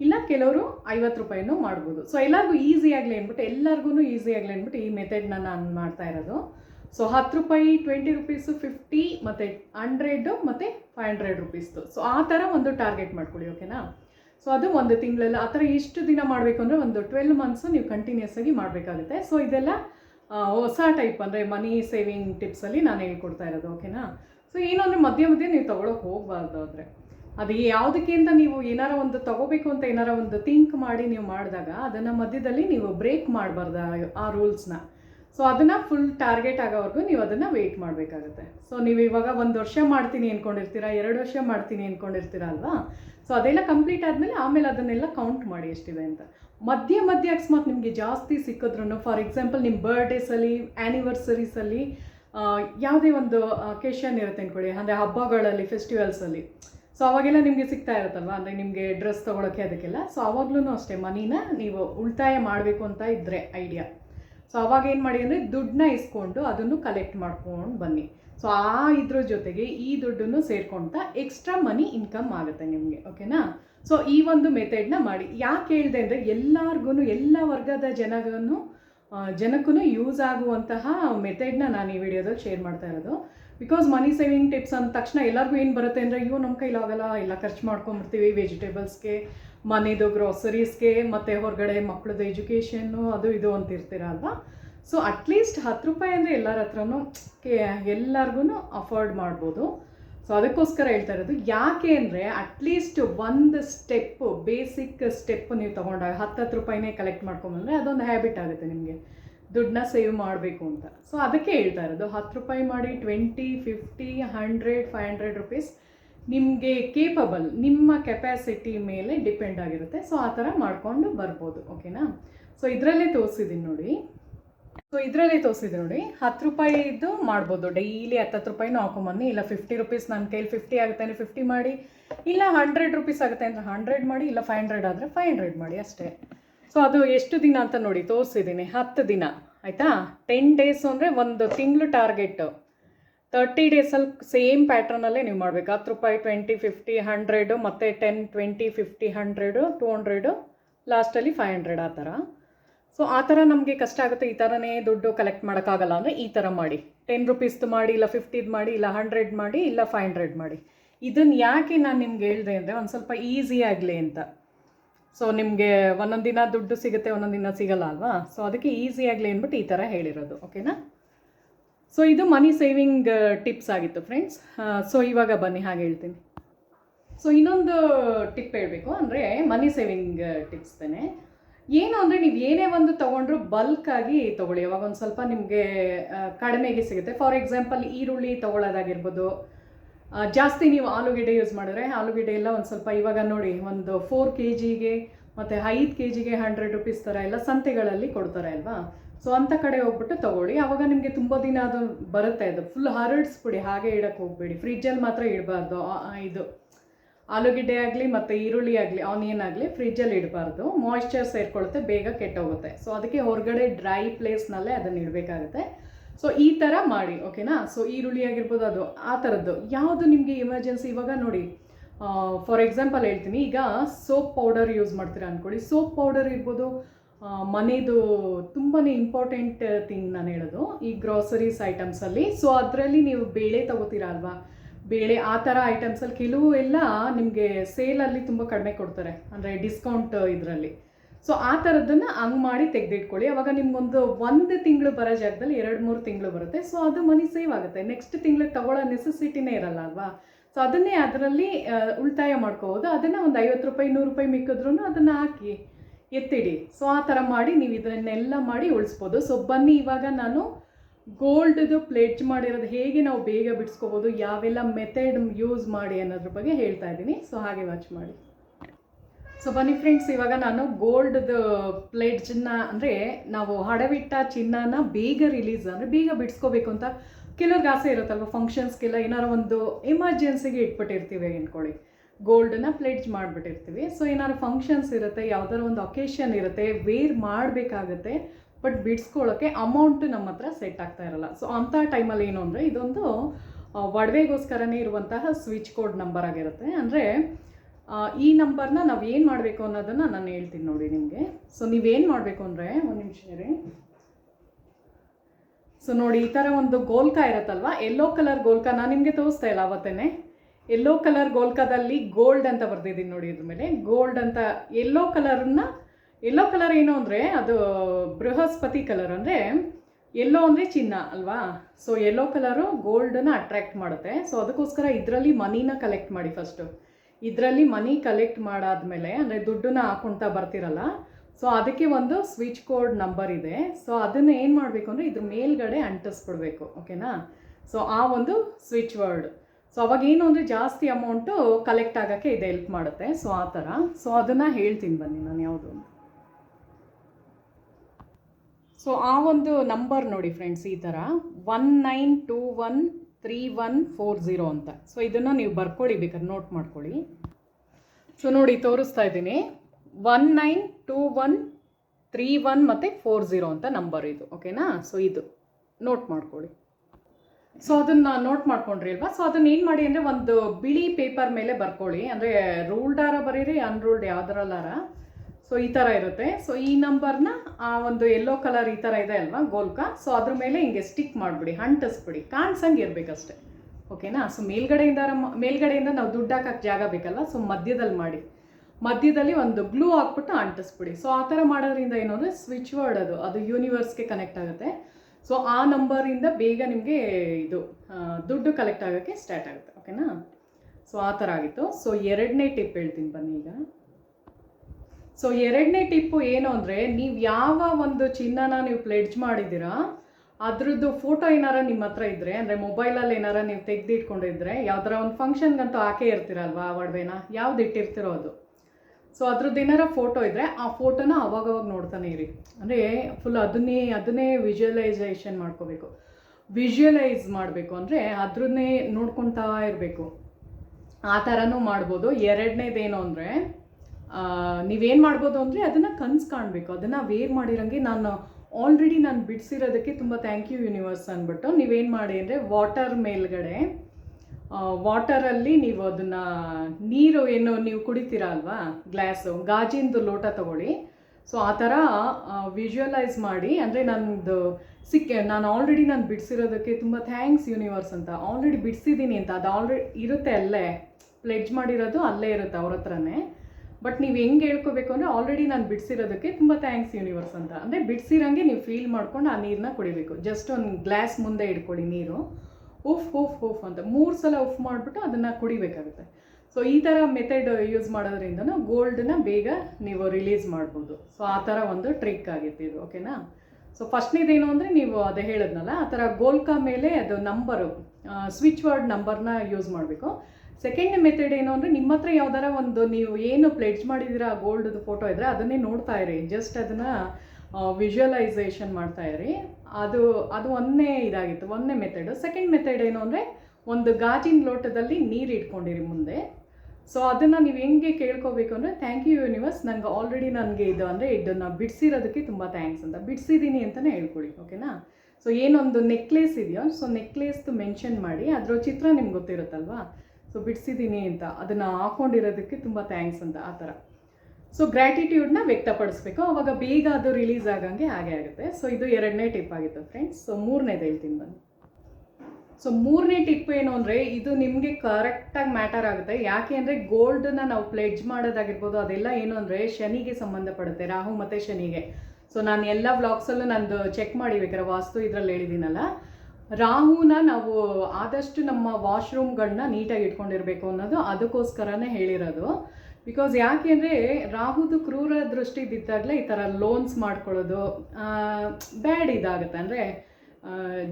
ಇಲ್ಲ, ಕೆಲವರು ಐವತ್ತು ರೂಪಾಯಿನೂ ಮಾಡ್ಬೋದು. ಸೊ ಎಲ್ಲರಿಗೂ ಈಸಿ ಆಗಲಿ ಅಂದ್ಬಿಟ್ಟು ಎಲ್ಲರಿಗೂ ಈಸಿ ಆಗಲಿ ಅಂದ್ಬಿಟ್ಟು ಈ ಮೆಥಡ್ನ ನಾನು ಮಾಡ್ತಾ ಇರೋದು. ಸೊ ಹತ್ತು ರೂಪಾಯಿ ಟ್ವೆಂಟಿ ರುಪೀಸು ಫಿಫ್ಟಿ ಮತ್ತು ಹಂಡ್ರೆಡು ಮತ್ತು ಫೈವ್ ಹಂಡ್ರೆಡ್ ರುಪೀಸ್ದು ಸೊ ಆ ಥರ ಒಂದು ಟಾರ್ಗೆಟ್ ಮಾಡ್ಕೊಳ್ಳಿ ಓಕೆನಾ ಸೊ ಅದು ಒಂದು ತಿಂಗಳಲ್ಲಿ, ಆ ಥರ ಇಷ್ಟು ದಿನ ಮಾಡಬೇಕು ಅಂದರೆ ಒಂದು ಟ್ವೆಲ್ ಮಂತ್ಸು ನೀವು ಕಂಟಿನ್ಯೂಸ್ ಆಗಿ ಮಾಡಬೇಕಾಗುತ್ತೆ. ಸೊ ಇದೆಲ್ಲ ಹೊಸ ಟೈಪ್ ಅಂದರೆ ಮನಿ ಸೇವಿಂಗ್ ಟಿಪ್ಸಲ್ಲಿ ನಾನು ಹೇಳ್ಕೊಡ್ತಾ ಇರೋದು ಓಕೆನಾ ಸೊ ಏನು ಅಂದರೆ ಮಧ್ಯ ಮಧ್ಯೆ ನೀವು ತೊಗೊಳಕ್ಕೆ ಹೋಗಬಾರ್ದು ಆದರೆ. ಅದು ಯಾವುದಕ್ಕೆ ಅಂತ ನೀವು ಏನಾರ ಒಂದು ತಗೋಬೇಕು ಅಂತ ಏನಾರ ಒಂದು ಥಿಂಕ್ ಮಾಡಿ ನೀವು ಮಾಡಿದಾಗ ಅದನ್ನು ಮಧ್ಯದಲ್ಲಿ ನೀವು ಬ್ರೇಕ್ ಮಾಡಬಾರ್ದು ಆ ರೂಲ್ಸ್ನ ಸೊ ಅದನ್ನು ಫುಲ್ ಟಾರ್ಗೆಟ್ ಆಗೋವರೆಗೂ ನೀವು ಅದನ್ನು ವೆಯ್ಟ್ ಮಾಡಬೇಕಾಗುತ್ತೆ. ಸೊ ನೀವು ಇವಾಗ ಒಂದು ವರ್ಷ ಮಾಡ್ತೀನಿ ಅಂದ್ಕೊಂಡಿರ್ತೀರಾ ಎರಡು ವರ್ಷ ಮಾಡ್ತೀನಿ ಅಂದ್ಕೊಂಡಿರ್ತೀರಾ ಅಲ್ವಾ? ಸೊ ಅದೆಲ್ಲ ಕಂಪ್ಲೀಟ್ ಆದಮೇಲೆ ಆಮೇಲೆ ಅದನ್ನೆಲ್ಲ ಕೌಂಟ್ ಮಾಡಿ ಎಷ್ಟಿದೆ ಅಂತ. ಮಧ್ಯೆ ಮಧ್ಯೆ ಅಕಸ್ಮಾತ್ ನಿಮಗೆ ಜಾಸ್ತಿ ಸಿಕ್ಕಿದ್ರು ಫಾರ್ ಎಕ್ಸಾಂಪಲ್ ನಿಮ್ಮ ಬರ್ಡೇಸಲ್ಲಿ ಆ್ಯನಿವರ್ಸರೀಸಲ್ಲಿ ಯಾವುದೇ ಒಂದು ಅಕೇಶನ್ ಇರುತ್ತೆ ಅಂದ್ಕೊಳ್ಳಿ ಅಂದರೆ ಹಬ್ಬಗಳಲ್ಲಿ ಫೆಸ್ಟಿವಲ್ಸಲ್ಲಿ ಸೊ ಅವಾಗೆಲ್ಲ ನಿಮಗೆ ಸಿಗ್ತಾ ಇರುತ್ತಲ್ವ? ಅಂದರೆ ನಿಮಗೆ ಡ್ರೆಸ್ ತೊಗೊಳಕ್ಕೆ ಅದಕ್ಕೆಲ್ಲ. ಸೊ ಅವಾಗ್ಲೂ ಅಷ್ಟೇ, ಮನಿನ ನೀವು ಉಳಿತಾಯ ಮಾಡಬೇಕು ಅಂತ ಇದ್ದರೆ ಐಡಿಯಾ ಸೊ ಅವಾಗ ಏನು ಮಾಡಿ ಅಂದರೆ ದುಡ್ಡನ್ನ ಇಸ್ಕೊಂಡು ಅದನ್ನು ಕಲೆಕ್ಟ್ ಮಾಡ್ಕೊಂಡು ಬನ್ನಿ. ಸೊ ಆ ಇದ್ರ ಜೊತೆಗೆ ಈ ದುಡ್ಡನ್ನು ಸೇರ್ಕೊಂತ ಎಕ್ಸ್ಟ್ರಾ ಮನಿ ಇನ್ಕಮ್ ಆಗುತ್ತೆ ನಿಮಗೆ ಓಕೆನಾ ಸೊ ಈ ಒಂದು ಮೆಥಡ್ನ ಮಾಡಿ. ಯಾಕೆ ಹೇಳಿದೆ ಅಂದರೆ ಎಲ್ಲರಿಗೂ ಎಲ್ಲ ವರ್ಗದ ಜನಗೂ ಜನಕ್ಕೂ ಯೂಸ್ ಆಗುವಂತಹ ಮೆಥಡ್ನ ನಾನು ಈ ವಿಡಿಯೋದಲ್ಲಿ ಶೇರ್ ಮಾಡ್ತಾ ಇರೋದು. ಬಿಕಾಸ್ ಮನಿ ಸೇವಿಂಗ್ ಟಿಪ್ಸ್ ಅಂದ ತಕ್ಷಣ ಎಲ್ಲರಿಗೂ ಏನು ಬರುತ್ತೆ ಅಂದರೆ, ಅಯ್ಯೋ ನಮ್ಮ ಕೈಲಾಗಲ್ಲ ಎಲ್ಲ ಖರ್ಚು ಮಾಡ್ಕೊಂಬಿಡ್ತೀವಿ ವೆಜಿಟೇಬಲ್ಸ್ಗೆ, ಮನೆದು ಗ್ರಾಸರೀಸ್ಗೆ, ಮತ್ತು ಹೊರಗಡೆ ಮಕ್ಕಳದ್ದು ಎಜುಕೇಷನ್ನು, ಅದು ಇದು ಅಂತ? ಇರ್ತೀರ ಅಲ್ವಾ ಸೊ ಅಟ್ಲೀಸ್ಟ್ ಹತ್ತು ರೂಪಾಯಿ ಅಂದರೆ ಎಲ್ಲರ ಹತ್ರನೂ ಎಲ್ಲರಿಗೂ ಅಫೋರ್ಡ್ ಮಾಡ್ಬೋದು. ಸೊ ಅದಕ್ಕೋಸ್ಕರ ಹೇಳ್ತಾ ಇರೋದು, ಯಾಕೆ ಅಂದರೆ ಅಟ್ಲೀಸ್ಟ್ ಒಂದು ಸ್ಟೆಪ್ಪು ಬೇಸಿಕ್ ಸ್ಟೆಪ್ ನೀವು ತೊಗೊಂಡಾಗ, ಹತ್ತು ಹತ್ತು ರೂಪಾಯಿನೇ ಕಲೆಕ್ಟ್ ಮಾಡ್ಕೊಂಬಂದರೆ ಅದೊಂದು ಹ್ಯಾಬಿಟ್ ಆಗುತ್ತೆ ನಿಮಗೆ. ದುಡ್ಡನ್ನ ಸೇವ್ ಮಾಡಬೇಕು ಅಂತ. ಸೊ ಅದಕ್ಕೆ ಹೇಳ್ತಾ ಇರೋದು, ಹತ್ತು ರೂಪಾಯಿ ಮಾಡಿ twenty fifty hundred five hundred rupees ನಿಮಗೆ ಕೇಪಬಲ್ ನಿಮ್ಮ ಕೆಪಾಸಿಟಿ ಮೇಲೆ ಡಿಪೆಂಡ್ ಆಗಿರುತ್ತೆ. ಸೊ ಆ ಥರ ಮಾಡ್ಕೊಂಡು ಬರ್ಬೋದು ಓಕೆನಾ ಸೊ ಇದರಲ್ಲೇ ತೋರಿಸಿದ್ದೀನಿ ನೋಡಿ. ಸೊ ಇದರಲ್ಲೇ ತೋರಿಸಿದೆ ನೋಡಿ, ಹತ್ತು ರೂಪಾಯಿದು ಮಾಡ್ಬೋದು. ಡೈಲಿ ಹತ್ತತ್ತು ರೂಪಾಯಿನೂ ಹಾಕೊಂಬನ್ನಿ. ಇಲ್ಲ ಫಿಫ್ಟಿ ರುಪೀಸ್ ನನ್ನ ಕೈಲಿ ಫಿಫ್ಟಿ ಆಗುತ್ತೆ ಅಂದರೆ ಫಿಫ್ಟಿ ಮಾಡಿ, ಇಲ್ಲ ಹಂಡ್ರೆಡ್ ರುಪೀಸ್ ಆಗುತ್ತೆ ಅಂದರೆ ಹಂಡ್ರೆಡ್ ಮಾಡಿ, ಇಲ್ಲ ಫೈವ್ ಹಂಡ್ರೆಡ್ ಆದರೆ ಫೈವ್ ಹಂಡ್ರೆಡ್ ಮಾಡಿ ಅಷ್ಟೇ. ಸೊ ಅದು ಎಷ್ಟು ದಿನ ಅಂತ ನೋಡಿ, ತೋರಿಸಿದ್ದೀನಿ. ಹತ್ತು ದಿನ, ಆಯಿತಾ? ಟೆನ್ ಡೇಸ್ ಅಂದರೆ ಒಂದು ತಿಂಗಳು ಟಾರ್ಗೆಟು ತರ್ಟಿ ಡೇಸಲ್ಲಿ ಸೇಮ್ ಪ್ಯಾಟ್ರನಲ್ಲೇ ನೀವು ಮಾಡಬೇಕು. ಹತ್ತು ರೂಪಾಯಿ ಟ್ವೆಂಟಿ ಫಿಫ್ಟಿ ಹಂಡ್ರೆಡು ಮತ್ತು ten twenty fifty hundred two hundred ಲಾಸ್ಟಲ್ಲಿ ಫೈವ್ ಹಂಡ್ರೆಡ್ ಆ ಥರ. ಸೊ ಆ ಥರ ನಮಗೆ ಕಷ್ಟ ಆಗುತ್ತೆ. ಈ ಥರನೇ ದುಡ್ಡು ಕಲೆಕ್ಟ್ ಮಾಡೋಕ್ಕಾಗಲ್ಲ ಅಂದರೆ ಈ ಥರ ಮಾಡಿ. ಟೆನ್ ರುಪೀಸ್ದು ಮಾಡಿ, ಇಲ್ಲ ಫಿಫ್ಟಿದು ಮಾಡಿ, ಇಲ್ಲ ಹಂಡ್ರೆಡ್ ಮಾಡಿ, ಇಲ್ಲ ಫೈವ್ ಹಂಡ್ರೆಡ್ ಮಾಡಿ. ಇದನ್ನು ಯಾಕೆ ನಾನು ನಿಮ್ಗೆ ಹೇಳಿದೆ ಅಂದರೆ ಒಂದು ಸ್ವಲ್ಪ ಈಸಿ ಆಗಲಿ ಅಂತ. ಸೊ ನಿಮಗೆ ಒಂದೊಂದು ದಿನ ದುಡ್ಡು ಸಿಗುತ್ತೆ, ಒಂದೊಂದು ದಿನ ಸಿಗಲ್ಲ ಅಲ್ವಾ? ಸೊ ಅದಕ್ಕೆ ಈಸಿಯಾಗಲಿ ಅಂದ್ಬಿಟ್ಟು ಈ ಥರ ಹೇಳಿರೋದು ಓಕೆನಾ ಸೊ ಇದು ಮನಿ ಸೇವಿಂಗ್ ಟಿಪ್ಸ್ ಆಗಿತ್ತು ಫ್ರೆಂಡ್ಸ್ ಸೊ ಇವಾಗ ಬನ್ನಿ, ಹಾಗೆ ಹೇಳ್ತೀನಿ. ಸೊ ಇನ್ನೊಂದು ಟಿಪ್ ಹೇಳಬೇಕು ಅಂದರೆ ಮನಿ ಸೇವಿಂಗ್ ಟಿಪ್ಸ್ ತಾನೆ. ಏನು ಅಂದರೆ ನೀವು ಏನೇ ಒಂದು ತೊಗೊಂಡ್ರು ಬಲ್ಕಾಗಿ ತೊಗೊಳ್ಳಿ. ಅವಾಗ ಒಂದು ಸ್ವಲ್ಪ ನಿಮಗೆ ಕಡಿಮೆಗೆ ಸಿಗುತ್ತೆ. ಫಾರ್ ಎಕ್ಸಾಂಪಲ್ ಈರುಳ್ಳಿ ತೊಗೊಳ್ಳೋದಾಗಿರ್ಬೋದು ಜಾಸ್ತಿ ನೀವು ಆಲೂಗೆಡ್ಡೆ ಯೂಸ್ ಮಾಡಿದ್ರೆ ಆಲೂಗೆಡ್ಡೆ ಎಲ್ಲ ಒಂದು ಸ್ವಲ್ಪ ಇವಾಗ ನೋಡಿ, ಒಂದು ಫೋರ್ ಕೆ ಜಿಗೆ ಮತ್ತು ಐದು ಕೆ ಜಿಗೆ ಹಂಡ್ರೆಡ್ ರುಪೀಸ್ ಥರ ಎಲ್ಲ ಸಂತೆಗಳಲ್ಲಿ ಕೊಡ್ತಾರೆ ಅಲ್ವಾ? ಸೊ ಅಂಥ ಕಡೆ ಹೋಗ್ಬಿಟ್ಟು ತೊಗೊಳ್ಳಿ. ಆವಾಗ ನಿಮಗೆ ತುಂಬ ದಿನ ಅದು ಬರುತ್ತೆ ಅದು. ಫುಲ್ ಹರಡಿಸ್ಬಿಡಿ ಹಾಗೆ ಇಡಕ್ಕೆ ಹೋಗಬೇಡಿ. ಫ್ರಿಜ್ಜಲ್ಲಿ ಮಾತ್ರ ಇಡಬಾರ್ದು. ಇದು ಆಲೂಗೆಡ್ಡೆ ಆಗಲಿ ಮತ್ತು ಈರುಳ್ಳಿ ಆಗಲಿ ಆನಿಯನ್ ಆಗಲಿ ಫ್ರಿಜ್ಜಲ್ಲಿ ಇಡಬಾರ್ದು. ಮಾಯ್ಶ್ಚರ್ ಸೇರ್ಕೊಳ್ಳುತ್ತೆ ಬೇಗ ಕೆಟ್ಟೋಗುತ್ತೆ. ಸೊ ಅದಕ್ಕೆ ಹೊರಗಡೆ ಡ್ರೈ ಪ್ಲೇಸ್ನಲ್ಲೇ ಅದನ್ನು ಇಡಬೇಕಾಗುತ್ತೆ. ಸೊ ಈ ಥರ ಮಾಡಿ ಓಕೆನಾ ಸೊ ಈರುಳ್ಳಿ ಆಗಿರ್ಬೋದು, ಅದು ಆ ಥರದ್ದು ಯಾವುದು ನಿಮಗೆ ಎಮರ್ಜೆನ್ಸಿ ಇವಾಗ ನೋಡಿ ಫಾರ್ ಎಕ್ಸಾಂಪಲ್ ಹೇಳ್ತೀನಿ, ಈಗ ಸೋಪ್ ಪೌಡರ್ ಯೂಸ್ ಮಾಡ್ತೀರಾ ಅಂದ್ಕೊಳ್ಳಿ ಸೋಪ್ ಪೌಡರ್ ಇರ್ಬೋದು ಮನೇದು ಮನೆದು ತುಂಬಾ ಇಂಪಾರ್ಟೆಂಟ್ ಥಿಂಗ್ ನಾನು ಹೇಳೋದು. ಈ ಗ್ರಾಸರೀಸ್ ಐಟಮ್ಸಲ್ಲಿ ಸೊ ಅದರಲ್ಲಿ ನೀವು ಬೇಳೆ ತಗೋತೀರಾ ಅಲ್ವಾ? ಬೇಳೆ ಆ ಥರ ಐಟಮ್ಸಲ್ಲಿ ಕೆಲವು ಎಲ್ಲ ನಿಮಗೆ ಸೇಲಲ್ಲಿ ತುಂಬ ಕಡಿಮೆ ಕೊಡ್ತಾರೆ. ಅಂದರೆ ಡಿಸ್ಕೌಂಟ್ ಇದರಲ್ಲಿ. ಸೊ ಆ ಥರದ್ದನ್ನು ಹಂಗ್ ಮಾಡಿ ತೆಗೆದಿಟ್ಕೊಳ್ಳಿ. ಅವಾಗ ನಿಮ್ಗೊಂದು ಒಂದು ತಿಂಗಳು ಬರೋ ಜಾಗದಲ್ಲಿ ಎರಡು ಮೂರು ತಿಂಗಳು ಬರುತ್ತೆ. ಸೊ ಅದು ಮನಿ ಸೇವ್ ಆಗುತ್ತೆ. ನೆಕ್ಸ್ಟ್ ತಿಂಗಳಿಗೆ ತಗೊಳ್ಳೋ ನೆಸೆಸಿಟಿನೇ ಇರಲ್ಲ ಅಲ್ವಾ? ಸೊ ಅದನ್ನೇ ಅದರಲ್ಲಿ ಉಳಿತಾಯ ಮಾಡ್ಕೋಬೋದು. ಅದನ್ನು ಒಂದು ಐವತ್ತು ರೂಪಾಯಿ ನೂರು ರೂಪಾಯಿ ಮಿಕ್ಕಿದ್ರೂ ಅದನ್ನು ಹಾಕಿ ಎತ್ತಿಡಿ. ಸೊ ಆ ಥರ ಮಾಡಿ ನೀವು ಇದನ್ನೆಲ್ಲ ಮಾಡಿ ಉಳಿಸ್ಬೋದು. ಸೊ ಬನ್ನಿ, ಇವಾಗ ನಾನು ಗೋಲ್ಡ್ದು ಪ್ಲೇಟ್ ಮಾಡಿರೋದು ಹೇಗೆ ನಾವು ಬೇಗ ಬಿಡಿಸ್ಕೋಬೋದು, ಯಾವೆಲ್ಲ ಮೆಥಡ್ ಯೂಸ್ ಮಾಡಿ ಅನ್ನೋದ್ರ ಬಗ್ಗೆ ಹೇಳ್ತಾ ಇದ್ದೀನಿ. ಸೊ ಹಾಗೆ ವಾಚ್ ಮಾಡಿ. ಸೊ ಬನ್ನಿ ಫ್ರೆಂಡ್ಸ್ ಇವಾಗ ನಾನು ಗೋಲ್ಡ್ದು ಪ್ಲೇಟ್ಸನ್ನ ಅಂದರೆ ನಾವು ಹಡವಿಟ್ಟ ಚಿನ್ನನ ಬೇಗ ರಿಲೀಸ್ ಅಂದರೆ ಬೇಗ ಬಿಡಿಸ್ಕೋಬೇಕು ಅಂತ ಕೆಲವ್ರಿಗೆ ಆಸೆ ಇರುತ್ತಲ್ವ? ಫಂಕ್ಷನ್ಸ್ಗೆಲ್ಲ ಏನಾರು ಒಂದು ಎಮರ್ಜೆನ್ಸಿಗೆ ಇಟ್ಬಿಟ್ಟಿರ್ತೀವಿ ಅಂದ್ಕೊಳ್ಳಿ ಗೋಲ್ಡನ್ನ ಪ್ಲೇಟ್ಸ್ ಮಾಡಿಬಿಟ್ಟಿರ್ತೀವಿ. ಸೊ ಏನಾದ್ರು ಫಂಕ್ಷನ್ಸ್ ಇರುತ್ತೆ, ಯಾವ್ದಾರ ಒಂದು ಒಕೇಶನ್ ಇರುತ್ತೆ ವೇರ್ ಮಾಡಬೇಕಾಗತ್ತೆ ಬಟ್ ಬಿಡಿಸ್ಕೊಳ್ಳೋಕ್ಕೆ ಅಮೌಂಟ್ ನಮ್ಮ ಹತ್ರ ಸೆಟ್ ಆಗ್ತಾ ಇರಲ್ಲ. ಸೊ ಅಂಥ ಟೈಮಲ್ಲಿ ಏನು ಅಂದರೆ, ಇದೊಂದು ಒಡವೆಗೋಸ್ಕರನೇ ಇರುವಂತಹ ಸ್ವಿಚ್ ಕೋಡ್ ನಂಬರ್ ಆಗಿರುತ್ತೆ. ಅಂದರೆ ಈ ನಂಬರ್ನ ನಾವು ಏನು ಮಾಡಬೇಕು ಅನ್ನೋದನ್ನು ನಾನು ಹೇಳ್ತೀನಿ ನೋಡಿ ನಿಮಗೆ. ಸೊ ನೀವೇನು ಮಾಡಬೇಕು ಅಂದರೆ, ಒಂದು ನಿಮಿಷ ರೀ ಸೊ ನೋಡಿ, ಈ ಥರ ಒಂದು ಗೋಲ್ಕ ಇರುತ್ತಲ್ವ? ಎಲ್ಲೋ ಕಲರ್ ಗೋಲ್ಕ, ನಾನು ನಿಮಗೆ ತೋರಿಸ್ತಾ ಇಲ್ಲ ಅವತ್ತೇನೆ. ಎಲ್ಲೋ ಕಲರ್ ಗೋಲ್ಕದಲ್ಲಿ ಗೋಲ್ಡ್ ಅಂತ ಬರ್ದಿದ್ದೀನಿ ನೋಡಿ ಇದ್ರ ಮೇಲೆ. ಗೋಲ್ಡ್ ಅಂತ ಎಲ್ಲೋ ಕಲರನ್ನ ಎಲ್ಲೋ ಕಲರ್ ಏನು ಅಂದರೆ, ಅದು ಬೃಹಸ್ಪತಿ ಕಲರ್ ಅಂದರೆ ಎಲ್ಲೋ ಅಂದರೆ ಚಿನ್ನ ಅಲ್ವಾ? ಸೊ ಎಲ್ಲೋ ಕಲರು ಗೋಲ್ಡನ್ನು ಅಟ್ರ್ಯಾಕ್ಟ್ ಮಾಡುತ್ತೆ. ಸೊ ಅದಕ್ಕೋಸ್ಕರ ಇದರಲ್ಲಿ ಮನಿನ ಕಲೆಕ್ಟ್ ಮಾಡಿ ಫಸ್ಟು ಇದರಲ್ಲಿ ಮನಿ ಕಲೆಕ್ಟ್ ಮಾಡಾದ್ಮೇಲೆ, ಅಂದರೆ ದುಡ್ಡನ್ನ ಹಾಕೊಳ್ತಾ ಬರ್ತಿರಲ್ಲ ಸೊ ಅದಕ್ಕೆ ಒಂದು ಸ್ವಿಚ್ ಕೋಡ್ ನಂಬರ್ ಇದೆ. ಸೊ ಅದನ್ನು ಏನು ಮಾಡಬೇಕು ಅಂದರೆ ಇದ್ರ ಮೇಲ್ಗಡೆ ಅಂಟಿಸ್ಬಿಡ್ಬೇಕು ಓಕೆನಾ ಸೊ ಆ ಒಂದು ಸ್ವಿಚ್ ವರ್ಡ್ ಸೊ ಅವಾಗ ಏನು ಅಂದರೆ ಜಾಸ್ತಿ ಅಮೌಂಟು ಕಲೆಕ್ಟ್ ಆಗೋಕ್ಕೆ ಇದು ಹೆಲ್ಪ್ ಮಾಡುತ್ತೆ. ಸೊ ಆ ಥರ ಸೊ ಅದನ್ನು ಹೇಳ್ತೀನಿ ಬನ್ನಿ ನಾನು ಯಾವುದು ಸೊ ಆ ಒಂದು ನಂಬರ್ ನೋಡಿ ಫ್ರೆಂಡ್ಸ್ ಈ ಥರ one nine two one three one four zero ಅಂತ. ಸೊ ಇದನ್ನು ನೀವು ಬರ್ಕೊಳ್ಳಿ ಬೇಕಾದ್ರೆ ನೋಟ್ ಮಾಡ್ಕೊಳ್ಳಿ. ಸೊ ನೋಡಿ ತೋರಿಸ್ತಾ ಇದ್ದೀನಿ. One nine two one three one ಮತ್ತು ಫೋರ್ ಝೀರೋ ಅಂತ ನಂಬರ್ ಇದು ಓಕೆನಾ ಸೊ ಇದು. ನೋಟ್ ಮಾಡ್ಕೊಳ್ಳಿ. ಸೊ ಅದನ್ನ ನೋಟ್ ಮಾಡ್ಕೊಂಡ್ರಿ ಅಲ್ವಾ? ಸೊ ಅದನ್ನ ಏನು ಮಾಡಿ ಅಂದರೆ ಒಂದು ಬಿಳಿ ಪೇಪರ್ ಮೇಲೆ ಬರ್ಕೊಳ್ಳಿ. ಅಂದರೆ ರೂಲ್ಡಾರ ಬರೀರಿ ಅನ್ರೂಲ್ಡ್ ಯಾವ್ದ್ರಲ್ಲಾರ? ಸೊ ಈ ಥರ ಇರುತ್ತೆ. ಸೊ ಈ ನಂಬರ್ನ ಆ ಒಂದು ಯೆಲ್ಲೋ ಕಲರ್ ಈ ಥರ ಇದೆ ಅಲ್ವಾ, ಗೋಲ್ಕ? ಸೊ ಅದ್ರ ಮೇಲೆ ಹಿಂಗೆ ಸ್ಟಿಕ್ ಮಾಡಿಬಿಡಿ ಅಂಟಿಸ್ಬಿಡಿ ಕಾಣಿಸಂಗೆ ಇರಬೇಕಷ್ಟೆ. ಓಕೆನಾ ಸೊ ಮೇಲ್ಗಡೆಯಿಂದ ಮೇಲ್ಗಡೆಯಿಂದ ನಾವು ದುಡ್ಡು ಹಾಕಕ್ಕೆ ಜಾಗ ಬೇಕಲ್ಲ ಸೊ ಮಧ್ಯದಲ್ಲಿ ಮಾಡಿ. ಮಧ್ಯದಲ್ಲಿ ಒಂದು ಗ್ಲೂ ಹಾಕ್ಬಿಟ್ಟು ಅಂಟಿಸ್ಬಿಡಿ ಸೊ ಆ ಥರ ಮಾಡೋದ್ರಿಂದ ಏನು ಅಂದರೆ ಸ್ವಿಚ್ ವರ್ಡ್ ಅದು ಅದು ಯೂನಿವರ್ಸ್ಗೆ ಕನೆಕ್ಟ್ ಆಗುತ್ತೆ. ಸೊ ಆ ನಂಬರಿಂದ ಬೇಗ ನಿಮಗೆ ಇದು ದುಡ್ಡು ಕಲೆಕ್ಟ್ ಆಗೋಕ್ಕೆ ಸ್ಟಾರ್ಟ್ ಆಗುತ್ತೆ. ಓಕೆನಾ ಸೊ ಆ ಥರ ಆಗಿತ್ತು. ಸೊ ಎರಡನೇ ಟಿಪ್ ಹೇಳ್ತೀನಿ ಬನ್ನಿ ಈಗ. ಸೊ ಎರಡನೇ ಟಿಪ್ಪು ಏನು ಅಂದರೆ ನೀವು ಯಾವ ಒಂದು ಚಿನ್ನನ ನೀವು ಪ್ಲೆಡ್ಜ್ ಮಾಡಿದ್ದೀರಾ, ಅದ್ರದ್ದು ಫೋಟೋ ಏನಾರ ನಿಮ್ಮ ಹತ್ರ ಇದ್ದರೆ ಅಂದರೆ ಮೊಬೈಲಲ್ಲಿ ಏನಾರ ನೀವು ತೆಗೆದಿಟ್ಕೊಂಡಿದ್ರೆ, ಯಾವ್ದಾರ ಒಂದು ಫಂಕ್ಷನ್ಗಂತೂ ಹಾಕೇ ಇರ್ತೀರಲ್ವಾ ಆ ಒಡವೆನ? ಯಾವ್ದು ಇಟ್ಟಿರ್ತಿರೋ ಅದು. ಸೊ ಅದ್ರದ್ದು ಏನಾರ ಫೋಟೋ ಇದ್ದರೆ ಆ ಫೋಟೋನ ಅವಾಗವಾಗ ನೋಡ್ತಾನೆ ಇರಿ. ಅಂದರೆ ಫುಲ್ ಅದನ್ನೇ ಅದನ್ನೇ ವಿಜುವಲೈಸೇಷನ್ ಮಾಡ್ಕೋಬೇಕು. ವಿಜುವಲೈಸ್ ಮಾಡಬೇಕು ಅಂದರೆ ಅದ್ರನ್ನೇ ನೋಡ್ಕೊತಾ ಇರಬೇಕು. ಆ ಥರನೂ ಮಾಡ್ಬೋದು. ಎರಡನೇದೇನು ಅಂದರೆ ನೀವೇನು ಮಾಡ್ಬೋದು ಅಂದರೆ ಅದನ್ನು ಕನ್ಸು ಕಾಣಬೇಕು. ಅದನ್ನು ವೇರ್ ಮಾಡಿರಂಗೆ ನಾನು ಆಲ್ರೆಡಿ ನಾನು ಬಿಡಿಸಿರೋದಕ್ಕೆ ತುಂಬ ಥ್ಯಾಂಕ್ ಯು ಯೂನಿವರ್ಸ್ ಅಂದ್ಬಿಟ್ಟು ನೀವೇನು ಮಾಡಿ ಅಂದರೆ ವಾಟರ್ ಮೇಲ್ಗಡೆ ವಾಟರಲ್ಲಿ ನೀವು ಅದನ್ನು ನೀರು ಏನು ನೀವು ಕುಡಿತೀರ ಅಲ್ವಾ? ಗ್ಲಾಸು ಗಾಜಿಂದು ಲೋಟ ತಗೊಳ್ಳಿ. ಸೊ ಆ ಥರ ವಿಜುವಲೈಸ್ ಮಾಡಿ. ಅಂದರೆ ನನ್ನದು ಸಿಕ್ಕೆ ನಾನು ಆಲ್ರೆಡಿ ನಾನು ಬಿಡಿಸಿರೋದಕ್ಕೆ ತುಂಬ ಥ್ಯಾಂಕ್ಸ್ ಯೂನಿವರ್ಸ್ ಅಂತ. ಆಲ್ರೆಡಿ ಬಿಡಿಸಿದ್ದೀನಿ ಅಂತ. ಅದು ಆಲ್ರೆಡಿ ಇರುತ್ತೆ ಅಲ್ಲೇ. ಪ್ಲೆಡ್ಜ್ ಮಾಡಿರೋದು ಅಲ್ಲೇ ಇರುತ್ತೆ ಅವ್ರ ಹತ್ರನೇ. ಬಟ್ ನೀವು ಹೆಂಗೆ ಹೇಳ್ಕೋಬೇಕು ಅಂದರೆ ಆಲ್ರೆಡಿ ನಾನು ಬಿಡಿಸಿರೋದಕ್ಕೆ ತುಂಬ ಥ್ಯಾಂಕ್ಸ್ ಯೂನಿವರ್ಸ್ ಅಂತ. ಅಂದರೆ ಬಿಡಿಸಿರಂಗೆ ನೀವು ಫೀಲ್ ಮಾಡ್ಕೊಂಡು ಆ ನೀರನ್ನ ಕುಡಿಬೇಕು. ಜಸ್ಟ್ ಒಂದು ಗ್ಲಾಸ್ ಮುಂದೆ ಇಟ್ಕೊಳ್ಳಿ ನೀರು. ಉಫ್ ಉಫ್ ಉಫ್ ಅಂತ. ಮೂರು ಸಲ ಉಫ್ ಮಾಡಿಬಿಟ್ಟು ಅದನ್ನು ಕುಡಿಬೇಕಾಗುತ್ತೆ. ಸೊ ಈ ಥರ ಮೆಥಡ್ ಯೂಸ್ ಮಾಡೋದ್ರಿಂದ ಗೋಲ್ಡನ್ನ ಬೇಗ ನೀವು ರಿಲೀಸ್ ಮಾಡ್ಬೋದು. ಸೊ ಆ ಥರ ಒಂದು ಟ್ರಿಕ್ ಆಗಿತ್ತು ಇದು ಓಕೆನಾ ಸೊ ಫಸ್ಟ್ನೇದೇನು ಅಂದರೆ ನೀವು ಅದು ಹೇಳಿದ್ನಲ್ಲ, ಆ ಥರ ಗೋಲ್ಕ ಮೇಲೆ ಅದು ನಂಬರು ಸ್ವಿಚ್ ವರ್ಡ್ ನಂಬರ್ನ ಯೂಸ್ ಮಾಡಬೇಕು. ಸೆಕೆಂಡ್ ಮೆಥಡ್ ಏನು ಅಂದರೆ ನಿಮ್ಮ ಹತ್ರ ಯಾವ್ದಾರ ಒಂದು ನೀವು ಏನು ಪ್ಲೆಡ್ಜ್ ಮಾಡಿದ್ದೀರಾ ಗೋಲ್ಡ್ದು ಫೋಟೋ ಇದ್ದರೆ ಅದನ್ನೇ ನೋಡ್ತಾ ಇರಿ. ಜಸ್ಟ್ ಅದನ್ನು ವಿಜುವಲೈಸೇಷನ್ ಮಾಡ್ತಾ ಇರಿ. ಅದು ಅದು ಒಂದನೇ ಇದಾಗಿತ್ತು ಒಂದನೇ ಮೆಥಡ್ ಸೆಕೆಂಡ್ ಮೆಥಡ್ ಏನು ಅಂದರೆ ಒಂದು ಗಾಜಿನ ಲೋಟದಲ್ಲಿ ನೀರು ಇಟ್ಕೊಂಡಿರಿ ಮುಂದೆ. ಸೊ ಅದನ್ನು ನೀವು ಹೆಂಗೆ ಕೇಳ್ಕೋಬೇಕು ಅಂದರೆ ಥ್ಯಾಂಕ್ ಯು ಯೂನಿವರ್ಸ್ ನನಗೆ ಆಲ್ರೆಡಿ ನನಗೆ ಇದು ಅಂದರೆ ಇದನ್ನು ಬಿಡಿಸಿರೋದಕ್ಕೆ ತುಂಬ ಥ್ಯಾಂಕ್ಸ್ ಅಂತ. ಬಿಡಿಸಿದ್ದೀನಿ ಅಂತಲೇ ಹೇಳ್ಕೊಳ್ಳಿ, ಓಕೆನಾ? ಸೊ ಏನೊಂದು ನೆಕ್ಲೇಸ್ ಇದೆಯೋ ಸೊ ನೆಕ್ಲೇಸ್ದು ಮೆನ್ಷನ್ ಮಾಡಿ. ಅದರ ಚಿತ್ರ ನಿಮ್ಗೆ ಗೊತ್ತಿರುತ್ತಲ್ವಾ? ಸೊ ಬಿಡಿಸಿದ್ದೀನಿ ಅಂತ. ಅದನ್ನು ಹಾಕೊಂಡಿರೋದಕ್ಕೆ ತುಂಬ ಥ್ಯಾಂಕ್ಸ್ ಅಂತ ಆ ಥರ. ಸೊ ಗ್ರ್ಯಾಟಿಟ್ಯೂಡ್ನ ವ್ಯಕ್ತಪಡಿಸ್ಬೇಕು. ಅವಾಗ ಬೇಗ ಅದು ರಿಲೀಸ್ ಆಗಂಗೆ ಹಾಗೆ ಆಗುತ್ತೆ. ಸೊ ಇದು ಎರಡನೇ ಟಿಪ್ ಆಗಿತ್ತು ಫ್ರೆಂಡ್ಸ್ ಸೊ ಮೂರನೇದು ಹೇಳ್ತೀನಿ ಬನ್ನಿ. ಸೊ ಮೂರನೇ ಟಿಪ್ ಏನು ಅಂದರೆ ಇದು ನಿಮಗೆ ಕರೆಕ್ಟಾಗಿ ಮ್ಯಾಟರ್ ಆಗುತ್ತೆ. ಯಾಕೆ ಅಂದರೆ ಗೋಲ್ಡನ್ನ ನಾವು ಪ್ಲೆಡ್ಜ್ ಮಾಡೋದಾಗಿರ್ಬೋದು, ಅದೆಲ್ಲ ಏನು ಅಂದರೆ ಶನಿಗೆ ಸಂಬಂಧಪಡುತ್ತೆ. ರಾಹು ಮತ್ತು ಶನಿಗೆ. ಸೊ ನಾನು ಎಲ್ಲ ವ್ಲಾಗ್ಸಲ್ಲೂ ನಂದು ಚೆಕ್ ಮಾಡಿ, ಬೇಕಾದ್ರೆ ವಾಸ್ತು ಇದರಲ್ಲಿ ಹೇಳಿದ್ದೀನಲ್ಲ. ರಾಹುನ ನಾವು ಆದಷ್ಟು ನಮ್ಮ ವಾಶ್ರೂಮ್ಗಳನ್ನ ನೀಟಾಗಿ ಇಟ್ಕೊಂಡಿರಬೇಕು ಅನ್ನೋದು ಅದಕ್ಕೋಸ್ಕರನೇ ಹೇಳಿರೋದು. ಬಿಕಾಸ್ ಯಾಕೆಂದರೆ ರಾಹುದು ಕ್ರೂರ ದೃಷ್ಟಿ ಬಿದ್ದಾಗಲೇ ಈ ಥರ ಲೋನ್ಸ್ ಮಾಡ್ಕೊಳ್ಳೋದು ಬ್ಯಾಡ್ ಇದಾಗುತ್ತೆ. ಅಂದರೆ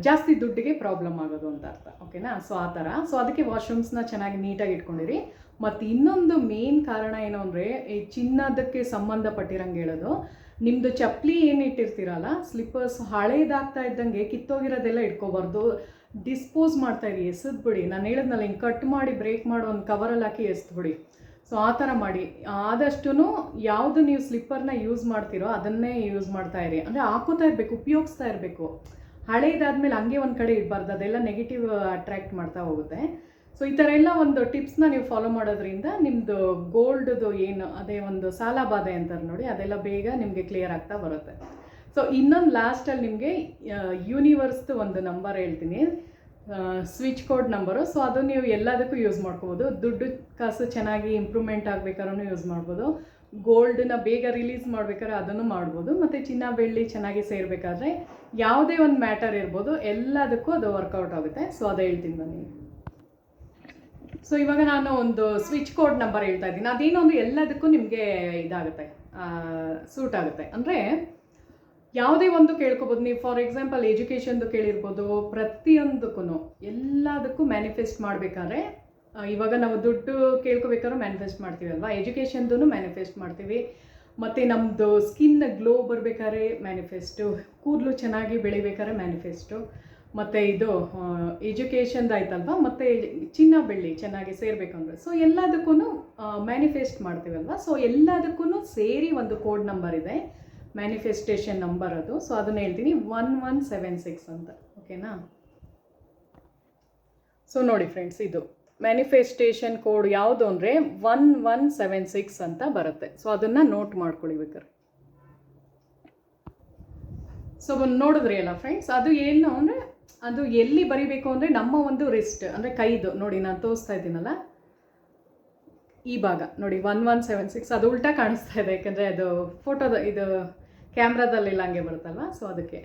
ಜಾಸ್ತಿ ದುಡ್ಡಿಗೆ ಪ್ರಾಬ್ಲಮ್ ಆಗೋದು ಅಂತ ಅರ್ಥ. ಓಕೆನಾ ಸೊ ಆ ಥರ. ಸೊ ಅದಕ್ಕೆ ವಾಶ್ರೂಮ್ಸ್ನ ಚೆನ್ನಾಗಿ ನೀಟಾಗಿ ಇಟ್ಕೊಂಡಿರಿ. ಮತ್ತು ಇನ್ನೊಂದು ಮೇನ್ ಕಾರಣ ಏನು ಅಂದರೆ, ಈ ಚಿನ್ನದಕ್ಕೆ ಸಂಬಂಧಪಟ್ಟಿರಂಗೆ ಹೇಳೋದು. ನಿಮ್ಮದು ಚಪ್ಪಲಿ ಏನು ಇಟ್ಟಿರ್ತೀರಲ್ಲ ಸ್ಲಿಪ್ಪರ್ಸ್ ಹಳೇದಾಗ್ತಾ ಇದ್ದಂಗೆ ಕಿತ್ತೋಗಿರೋದೆಲ್ಲ ಇಟ್ಕೋಬಾರ್ದು. ಡಿಸ್ಪೋಸ್ ಮಾಡ್ತಾ ಇರಿ, ಎಸೆದ್ಬಿಡಿ. ನಾನು ಹೇಳಿದ್ನಲ್ಲ, ಹಿಂಗೆ ಕಟ್ ಮಾಡಿ ಬ್ರೇಕ್ ಮಾಡಿ ಒಂದು ಕವರಲ್ಲಿ ಹಾಕಿ ಎಸೆದ್ಬಿಡಿ. ಸೊ ಆ ಥರ ಮಾಡಿ. ಆದಷ್ಟು ಯಾವುದು ನೀವು ಸ್ಲಿಪ್ಪರ್ನ ಯೂಸ್ ಮಾಡ್ತೀರೋ ಅದನ್ನೇ ಯೂಸ್ ಮಾಡ್ತಾ ಇರಿ. ಅಂದರೆ ಹಾಕೋತಾ ಇರಬೇಕು, ಉಪಯೋಗಿಸ್ತಾ ಇರಬೇಕು. ಹಳೇದಾದ್ಮೇಲೆ ಹಂಗೆ ಒಂದು ಕಡೆ ಇಡಬಾರ್ದು, ಅದೆಲ್ಲ ನೆಗೆಟಿವ್ ಅಟ್ರ್ಯಾಕ್ಟ್ ಮಾಡ್ತಾ ಹೋಗುತ್ತೆ. ಸೊ ಈ ಥರ ಎಲ್ಲ ಒಂದು ಟಿಪ್ಸ್ನ ನೀವು ಫಾಲೋ ಮಾಡೋದ್ರಿಂದ ನಿಮ್ಮದು ಗೋಲ್ಡ್ದು ಏನು, ಅದೇ ಒಂದು ಸಾಲ ಬಾಧೆ ಅಂತಾರೆ ನೋಡಿ, ಅದೆಲ್ಲ ಬೇಗ ನಿಮಗೆ ಕ್ಲಿಯರ್ ಆಗ್ತಾ ಬರುತ್ತೆ. ಸೊ ಇನ್ನೊಂದು ಲಾಸ್ಟಲ್ಲಿ ನಿಮಗೆ ಯೂನಿವರ್ಸ್ದು ಒಂದು ನಂಬರ್ ಹೇಳ್ತೀನಿ. ಸ್ವಿಚ್ ಕೋಡ್ ನಂಬರು ಸೊ ಅದು ನೀವು ಎಲ್ಲದಕ್ಕೂ ಯೂಸ್ ಮಾಡ್ಕೋಬೋದು. ದುಡ್ಡು ಕಾಸು ಚೆನ್ನಾಗಿ ಇಂಪ್ರೂವ್ಮೆಂಟ್ ಆಗಬೇಕಾದ್ರೂ ಯೂಸ್ ಮಾಡ್ಬೋದು. ಗೋಲ್ಡನ್ನ ಬೇಗ ರಿಲೀಸ್ ಮಾಡ್ಬೇಕಾದ್ರೆ ಅದನ್ನು ಮಾಡ್ಬೋದು. ಮತ್ತು ಚಿನ್ನ, ಬೆಳ್ಳಿ ಚೆನ್ನಾಗಿ ಸೇರಬೇಕಾದ್ರೆ ಯಾವುದೇ ಒಂದು ಮ್ಯಾಟರ್ ಇರ್ಬೋದು, ಎಲ್ಲದಕ್ಕೂ ಅದು ವರ್ಕೌಟ್ ಆಗುತ್ತೆ. ಸೊ ಅದು ಹೇಳ್ತೀನಿ ಬನ್ನಿ. ಸೊ ಇವಾಗ ನಾನು ಒಂದು ಸ್ವಿಚ್ ಕೋಡ್ ನಂಬರ್ ಹೇಳ್ತಾ ಇದ್ದೀನಿ. ಅದೇನೋ ಒಂದು ಎಲ್ಲದಕ್ಕೂ ನಿಮಗೆ ಇದಾಗುತ್ತೆ ಸೂಟ್ ಆಗುತ್ತೆ. ಅಂದರೆ ಯಾವುದೇ ಒಂದು ಕೇಳ್ಕೊಬೋದು. ನೀವು ಫಾರ್ ಎಕ್ಸಾಂಪಲ್ ಎಜುಕೇಷನ್ದು ಕೇಳಿರ್ಬೋದು ಪ್ರತಿಯೊಂದಕ್ಕೂ ಎಲ್ಲದಕ್ಕೂ ಮ್ಯಾನಿಫೆಸ್ಟ್ ಮಾಡಬೇಕಾದ್ರೆ ಇವಾಗ ನಾವು ದುಡ್ಡು ಕೇಳ್ಕೊಬೇಕಾದ್ರೂ ಮ್ಯಾನಿಫೆಸ್ಟ್ ಮಾಡ್ತೀವಿ ಅಲ್ವಾ? ಎಜುಕೇಷನ್ದು ಮ್ಯಾನಿಫೆಸ್ಟ್ ಮಾಡ್ತೀವಿ. ಮತ್ತು ನಮ್ಮದು ಸ್ಕಿನ್ ಗ್ಲೋ ಬರಬೇಕಾದ್ರೆ ಮ್ಯಾನಿಫೆಸ್ಟು ಕೂದಲು ಚೆನ್ನಾಗಿ ಬೆಳಿಬೇಕಾದ್ರೆ ಮ್ಯಾನಿಫೆಸ್ಟು ಮತ್ತು ಇದು ಎಜುಕೇಷನ್ದು ಆಯ್ತಲ್ವಾ? ಮತ್ತು ಚಿನ್ನ ಬೆಳ್ಳಿ ಚೆನ್ನಾಗಿ ಸೇರಬೇಕಂದ್ರೆ. ಸೊ ಎಲ್ಲದಕ್ಕೂ ಮ್ಯಾನಿಫೆಸ್ಟ್ ಮಾಡ್ತೀವಲ್ವ? ಸೊ ಎಲ್ಲದಕ್ಕೂ ಸೇರಿ ಒಂದು ಕೋಡ್ ನಂಬರ್ ಇದೆ. ಮ್ಯಾನಿಫೆಸ್ಟೇಷನ್ ನಂಬರ್ ಅದು. ಸೊ ಅದನ್ನು ಹೇಳ್ತೀನಿ. ಒನ್ ಒನ್ ಸೆವೆನ್ ಸಿಕ್ಸ್ ಅಂತ. ಓಕೆನಾ ಸೊ ನೋಡಿ ಫ್ರೆಂಡ್ಸ್ ಇದು. ಮ್ಯಾನಿಫೆಸ್ಟೇಷನ್ ಕೋಡ್ ಯಾವುದು ಅಂದರೆ ಒನ್ ಒನ್ ಸೆವೆನ್ ಸಿಕ್ಸ್ ಅಂತ ಬರುತ್ತೆ. ಸೊ ಅದನ್ನು ನೋಟ್ ಮಾಡ್ಕೊಳ್ಳಿ ಬೇಕಾರೆ ಸೊ ನೋಡಿದ್ರಿ ಅಲ್ಲ ಫ್ರೆಂಡ್ಸ್ ಅದು ಏನು ಅಂದರೆ ಅದು ಎಲ್ಲಿ ಬರಿಬೇಕು ಅಂದರೆ ನಮ್ಮ ಒಂದು ರಿಸ್ಟ್ ಅಂದರೆ ಕೈದು. ನೋಡಿ, ನಾನು ತೋರಿಸ್ತಾ ಇದ್ದೀನಲ್ಲ? ಈ ಭಾಗ. ನೋಡಿ ಒನ್ ಒನ್ ಸೆವೆನ್ ಸಿಕ್ಸ್ ಅದು ಉಲ್ಟಾ ಕಾಣಿಸ್ತಾ ಇದೆ, ಯಾಕಂದರೆ ಅದು ಫೋಟೋದ, ಇದು ಕ್ಯಾಮ್ರಾದಲ್ಲೆಲ್ಲ ಹಂಗೆ ಬರುತ್ತಲ್ವ? ಸೊ ಅದಕ್ಕೆ.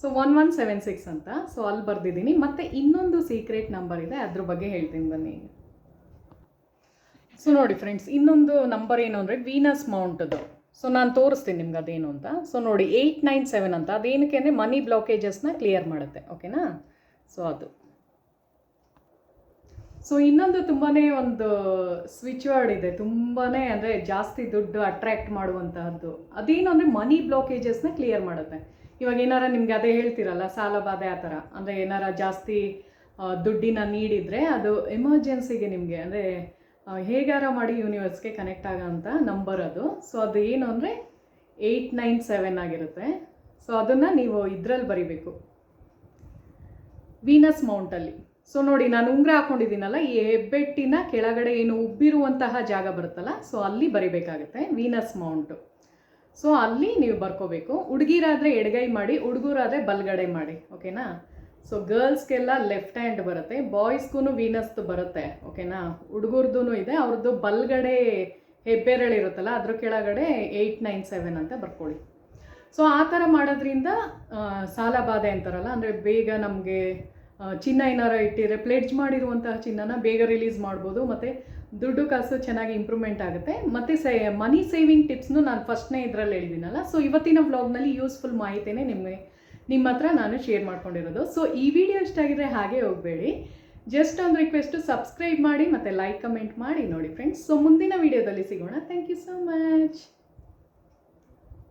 So one one seven six ಅಂತ. ಸೊ ಅಲ್ಲಿ ಬರೆದಿದ್ದೀನಿ. ಮತ್ತು ಇನ್ನೊಂದು ಸೀಕ್ರೆಟ್ ನಂಬರ್ ಇದೆ, ಅದ್ರ ಬಗ್ಗೆ ಹೇಳ್ತೀನಿ ಬನ್ನಿ. ಸೊ ನೋಡಿ ಫ್ರೆಂಡ್ಸ್ ಇನ್ನೊಂದು ನಂಬರ್ ಏನು ಅಂದರೆ ವೀನಸ್ ಮೌಂಟದು ಸೊ ನಾನು ತೋರಿಸ್ತೀನಿ ನಿಮ್ಗೆ ಅದೇನು ಅಂತ. ಸೊ ನೋಡಿ ಏಯ್ಟ್ ನೈನ್ ಸೆವೆನ್ ಅಂತ. ಅದೇನಕ್ಕೆ ಅಂದರೆ ಮನಿ ಬ್ಲಾಕೇಜಸ್ನ ಕ್ಲಿಯರ್ ಮಾಡುತ್ತೆ ಓಕೆನಾ ಸೊ ಅದು. ಸೊ ಇನ್ನೊಂದು ತುಂಬಾ ಒಂದು ಸ್ವಿಚ್ ವರ್ಡ್ ಇದೆ. ತುಂಬಾ ಅಂದರೆ ಜಾಸ್ತಿ ದುಡ್ಡು ಅಟ್ರ್ಯಾಕ್ಟ್ ಮಾಡುವಂತಹದ್ದು. ಅದೇನು ಅಂದರೆ ಮನಿ ಬ್ಲಾಕೇಜಸ್ನ ಕ್ಲಿಯರ್ ಮಾಡುತ್ತೆ. ಇವಾಗ ಏನಾರ ನಿಮ್ಗೆ ಅದೇ ಹೇಳ್ತಿರಲ್ಲ, ಸಾಲ ಬಾಧೆ ಆ ಥರ. ಅಂದರೆ ಏನಾರ ಜಾಸ್ತಿ ದುಡ್ಡಿನ ನೀಡಿದರೆ ಅದು ಎಮರ್ಜೆನ್ಸಿಗೆ ನಿಮಗೆ ಅಂದರೆ ಹೇಗಾರ ಮಾಡಿ ಯೂನಿವರ್ಸ್ಗೆ ಕನೆಕ್ಟ್ ಆಗೋಂಥ ನಂಬರ್ ಅದು. ಸೊ ಅದು ಏನು ಅಂದರೆ ಏಯ್ಟ್ ನೈನ್ ಸೆವೆನ್ ಆಗಿರುತ್ತೆ. ಸೊ ಅದನ್ನು ನೀವು ಇದರಲ್ಲಿ ಬರಿಬೇಕು. ವೀನಸ್ ಮೌಂಟಲ್ಲಿ ಸೊ ನೋಡಿ, ನಾನು ಉಂಗ್ರ ಹಾಕೊಂಡಿದ್ದೀನಲ್ಲ, ಈ ಹೆಬ್ಬೆಟ್ಟಿನ ಕೆಳಗಡೆ ಏನು ಉಬ್ಬಿರುವಂತಹ ಜಾಗ ಬರುತ್ತಲ್ಲ ಸೊ ಅಲ್ಲಿ ಬರಿಬೇಕಾಗುತ್ತೆ ವೀನಸ್ ಮೌಂಟು ಸೊ ಅಲ್ಲಿ ನೀವು ಬರ್ಕೋಬೇಕು. ಹುಡುಗಿರಾದರೆ ಎಡಗೈ ಮಾಡಿ, ಹುಡುಗರಾದರೆ ಬಲ್ಗಡೆ ಮಾಡಿ ಓಕೆನಾ ಸೊ ಗರ್ಲ್ಸ್ಗೆಲ್ಲ ಲೆಫ್ಟ್ ಹ್ಯಾಂಡ್ ಬರುತ್ತೆ ಬಾಯ್ಸ್ಗೂ ವೀನಸ್ದು ಬರುತ್ತೆ ಓಕೆನಾ ಹುಡುಗರ್ದು ಇದೆ ಅವ್ರದ್ದು ಬಲ್ಗಡೆ ಹೆಬ್ಬೆರಳಿರುತ್ತಲ್ಲ ಅದ್ರ ಕೆಳಗಡೆ ಏಯ್ಟ್ ನೈನ್ ಸೆವೆನ್ ಅಂತ ಬರ್ಕೊಳ್ಳಿ. ಸೊ ಆ ಥರ ಮಾಡೋದ್ರಿಂದ ಸಾಲ ಬಾಧೆ ಅಂತಾರಲ್ಲ, ಅಂದರೆ ಬೇಗ ನಮಗೆ ಚಿನ್ನ ಏನಾರ ಇಟ್ಟಿದ್ರೆ ಪ್ಲೇಡ್ಜ್ ಮಾಡಿರುವಂತಹ ಚಿನ್ನನ ಬೇಗ ರಿಲೀಸ್ ಮಾಡ್ಬೋದು, ಮತ್ತು ದುಡ್ಡು ಕಾಸು ಚೆನ್ನಾಗಿ ಇಂಪ್ರೂವ್ಮೆಂಟ್ ಆಗುತ್ತೆ. ಮತ್ತು ಸೇ ಮನಿ ಸೇವಿಂಗ್ ಟಿಪ್ಸ್ನು ನಾನು ಫಸ್ಟ್ನೇ ಇದರಲ್ಲಿ ಹೇಳಿದ್ದೀನಲ್ಲ ಸೊ ಇವತ್ತಿನ ವ್ಲಾಗ್ನಲ್ಲಿ ಯೂಸ್ಫುಲ್ ಮಾಹಿತಿನೇ ನಿಮಗೆ ನಿಮ್ಮ ಹತ್ರ ನಾನು ಶೇರ್ ಮಾಡ್ಕೊಂಡಿರೋದು. ಸೊ ಈ ವಿಡಿಯೋ ಇಷ್ಟ ಆಗಿದ್ರೆ ಹಾಗೆ ಹೋಗಬೇಡಿ. ಜಸ್ಟ್ ಒಂದು ರಿಕ್ವೆಸ್ಟು ಸಬ್ಸ್ಕ್ರೈಬ್ ಮಾಡಿ ಮತ್ತು ಲೈಕ್ ಕಮೆಂಟ್ ಮಾಡಿ ನೋಡಿ ಫ್ರೆಂಡ್ಸ್ ಸೊ ಮುಂದಿನ ವಿಡಿಯೋದಲ್ಲಿ ಸಿಗೋಣ. Thank you so much